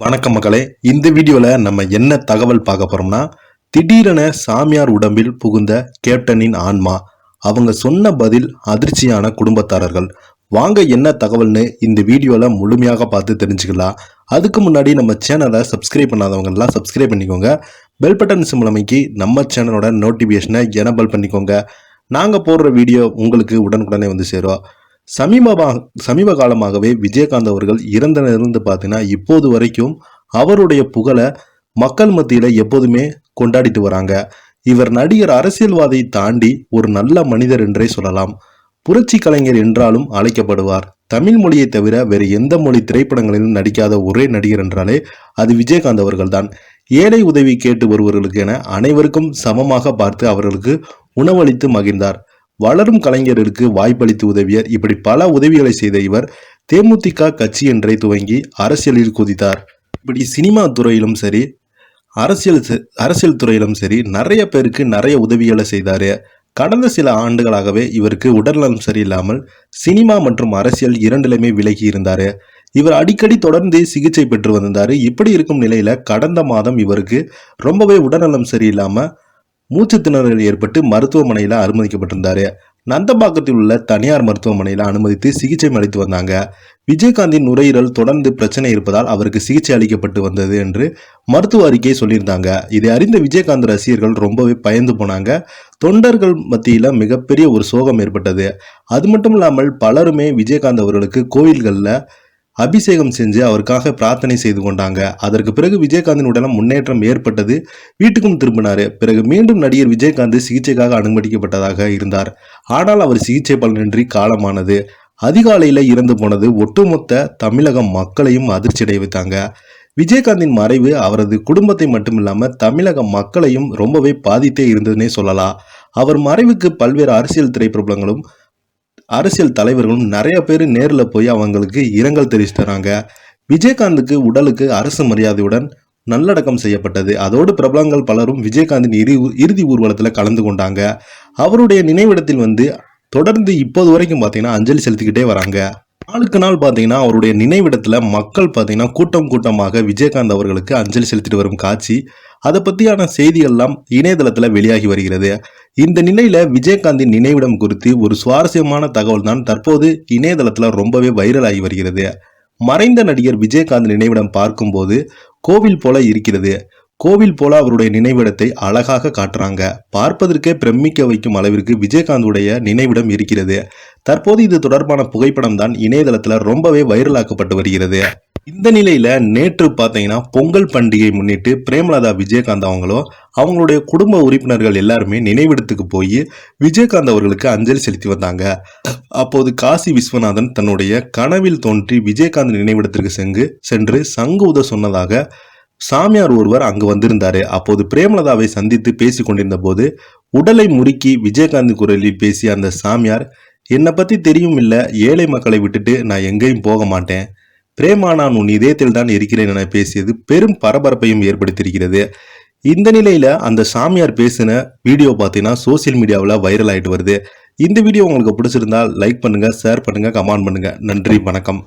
வணக்கம் மக்களே. இந்த வீடியோவில் நம்ம என்ன தகவல் பார்க்க போறோம்னா திடீரென சாமியார் உடம்பில் புகுந்த கேப்டனின் ஆன்மா அவங்க சொன்ன பதில் அதிர்ச்சியான குடும்பத்தாரர்கள். வாங்க என்ன தகவல்னு இந்த வீடியோவில் முழுமையாக பார்த்து தெரிஞ்சுக்கலாம். அதுக்கு முன்னாடி நம்ம சேனலை சப்ஸ்கிரைப் பண்ணாதவங்கெல்லாம் சப்ஸ்கிரைப் பண்ணிக்கோங்க. பெல் பட்டன் சிம்பிள் நம்ம சேனலோட நோட்டிஃபிகேஷனை எனபிள் பண்ணிக்கோங்க. நாங்கள் போடுற வீடியோ உங்களுக்கு உடனுக்குடனே வந்து சேரும். சமீபமாக சமீப காலமாகவே விஜயகாந்த் அவர்கள் இறந்தனிலிருந்து பார்த்தீங்கன்னா இப்போது வரைக்கும் அவருடைய புகழை மக்கள் மத்தியில் எப்போதுமே கொண்டாடிட்டு வராங்க. இவர் நடிகர் அரசியல்வாதை தாண்டி ஒரு நல்ல மனிதர் என்றே சொல்லலாம். புரட்சி கலைஞர் என்றாலும் அழைக்கப்படுவார். தமிழ் மொழியை தவிர வேறு எந்த மொழி திரைப்படங்களிலும் நடிக்காத ஒரே நடிகர் என்றாலே அது விஜயகாந்த் அவர்கள்தான். ஏழை உதவி கேட்டு வருவர்களுக்கு என அனைவருக்கும் சமமாக பார்த்து அவர்களுக்கு உணவளித்து மகிழ்ந்தார். வளரும் கலைஞர்களுக்கு வாய்ப்பளித்து உதவியர். இப்படி பல உதவிகளை செய்த இவர் தேமுதிக கட்சி என்றே துவங்கி அரசியலில் குதித்தார். இப்படி சினிமா துறையிலும் சரி அரசியல் அரசியல் துறையிலும் சரி நிறைய பேருக்கு நிறைய உதவிகளை செய்தார். கடந்த சில ஆண்டுகளாகவே இவருக்கு உடல்நலம் சரியில்லாமல் சினிமா மற்றும் அரசியல் இரண்டிலுமே விலகி இருந்தார். இவர் அடிக்கடி தொடர்ந்து சிகிச்சை பெற்று வந்தார் இப்படி இருக்கும் நிலையில் கடந்த மாதம் இவருக்கு ரொம்பவே உடல்நலம் சரியில்லாமல் மூச்சு திணறல் ஏற்பட்டு மருத்துவமனையில் அனுமதிக்கப்பட்டிருந்தாரு. நந்தம்பாக்கத்தில் உள்ள தனியார் மருத்துவமனையில் அனுமதித்து சிகிச்சை அளித்து வந்தாங்க. விஜயகாந்தின் நுரையீரல் தொடர்ந்து பிரச்சனை இருப்பதால் அவருக்கு சிகிச்சை அளிக்கப்பட்டு வந்தது என்று மருத்துவ அறிக்கையை சொல்லியிருந்தாங்க. இதை அறிந்த விஜயகாந்த் ரசிகர்கள் ரொம்பவே பயந்து போனாங்க. தொண்டர்கள் மத்தியில் மிகப்பெரிய ஒரு சோகம் ஏற்பட்டது. அது மட்டும் இல்லாமல் பலருமே விஜயகாந்த் அவர்களுக்கு கோயில்களில் அபிஷேகம் செஞ்சு அவருக்காக பிரார்த்தனை செய்து கொண்டாங்க. அதற்கு பிறகு விஜயகாந்தின் உடலம் முன்னேற்றம் ஏற்பட்டது. வீட்டுக்கும் திரும்பினார். பிறகு மீண்டும் நடிகர் விஜயகாந்த் சிகிச்சைக்காக அனுமதிக்கப்பட்டதாக இருந்தார். ஆனால் அவர் சிகிச்சை பலனின்றி காலமானது. அதிகாலையில் இறந்து போனது ஒட்டுமொத்த தமிழக மக்களையும் அதிர்ச்சியடைய வைத்தாங்க. விஜயகாந்தின் மறைவு அவரது குடும்பத்தை மட்டும் இல்லாமல் தமிழக மக்களையும் ரொம்பவே பாதித்தே இருந்ததுன்னே சொல்லலாம். அவர் மறைவுக்கு பல்வேறு அரசியல் திரைப்பிரபலங்களும் அரசியல் தலைவர்களும் நிறைய பேர் நேரில் போய் அவங்களுக்கு இரங்கல் தெரிவித்து தராங்க விஜயகாந்துக்கு உடலுக்கு அரசு மரியாதையுடன் நல்லடக்கம் செய்யப்பட்டது. அதோடு பிரபலங்கள் பலரும் விஜயகாந்தின் இறு இறுதி ஊர்வலத்தில் கலந்து கொண்டாங்க. அவருடைய நினைவிடத்தில் வந்து தொடர்ந்து இப்போது வரைக்கும் பார்த்தீங்கன்னா அஞ்சலி செலுத்திக்கிட்டே வராங்க. நாளுக்கு நாள் பார்த்தீங்கன்னா அவருடைய நினைவிடத்தில் மக்கள் பார்த்தீங்கன்னா கூட்டம் கூட்டமாக விஜயகாந்த் அவர்களுக்கு அஞ்சலி செலுத்திட்டு வரும் காட்சி. அதை பற்றியான செய்திகள்லாம் இணையதளத்தில் வெளியாகி வருகிறது. இந்த நிலையில் விஜயகாந்தின் நினைவிடம் குறித்து ஒரு சுவாரஸ்யமான தகவல் தான் தற்போது இணையதளத்தில் ரொம்பவே வைரல் ஆகி வருகிறது. மறைந்த நடிகர் விஜயகாந்த் நினைவிடம் பார்க்கும்போது கோவில் போல இருக்கிறது. கோவில் போல அவருடைய நினைவிடத்தை அழகாக காட்டுறாங்க. பார்ப்பதற்கே பிரமிக்க வைக்கும் அளவிற்கு விஜயகாந்துடைய நினைவிடம் இருக்கிறது. தற்போது இது தொடர்பான புகைப்படம் தான் இணையதளத்துல ரொம்பவே வைரலாக்கப்பட்டு வருகிறது. இந்த நிலையில நேற்று பார்த்தீங்கன்னா பொங்கல் பண்டிகை முன்னிட்டு பிரேமலதா விஜயகாந்த் அவங்களும் அவங்களுடைய குடும்ப உறுப்பினர்கள் எல்லாருமே நினைவிடத்துக்கு போய் விஜயகாந்த் அவர்களுக்கு அஞ்சலி செலுத்தி வந்தாங்க. அப்போது காசி விஸ்வநாதன் தன்னுடைய கனவில் தோன்றி விஜயகாந்த் நினைவிடத்திற்கு சென்று சென்று சங்கு உத சொன்னதாக சாமியார் ஒருவர் அங்கு வந்திருந்தாரு. அப்போது பிரேமலதாவை சந்தித்து பேசி கொண்டிருந்த போது உடலை முறுக்கி விஜயகாந்த் குரலில் பேசிய அந்த சாமியார் என்னை பத்தி தெரியும் இல்ல ஏழை மக்களை விட்டுட்டு நான் எங்கேயும் போக மாட்டேன். பிரேமா நான் உன் இதயத்தில் தான் இருக்கிறேன் என பேசியது பெரும் பரபரப்பையும் ஏற்படுத்தியிருக்கிறது. இந்த நிலையில அந்த சாமியார் பேசின வீடியோ பார்த்தீங்கன்னா சோசியல் மீடியாவில் வைரல் ஆயிட்டு வருது. இந்த வீடியோ உங்களுக்கு பிடிச்சிருந்தா லைக் பண்ணுங்க ஷேர் பண்ணுங்க கமெண்ட் பண்ணுங்க. நன்றி வணக்கம்.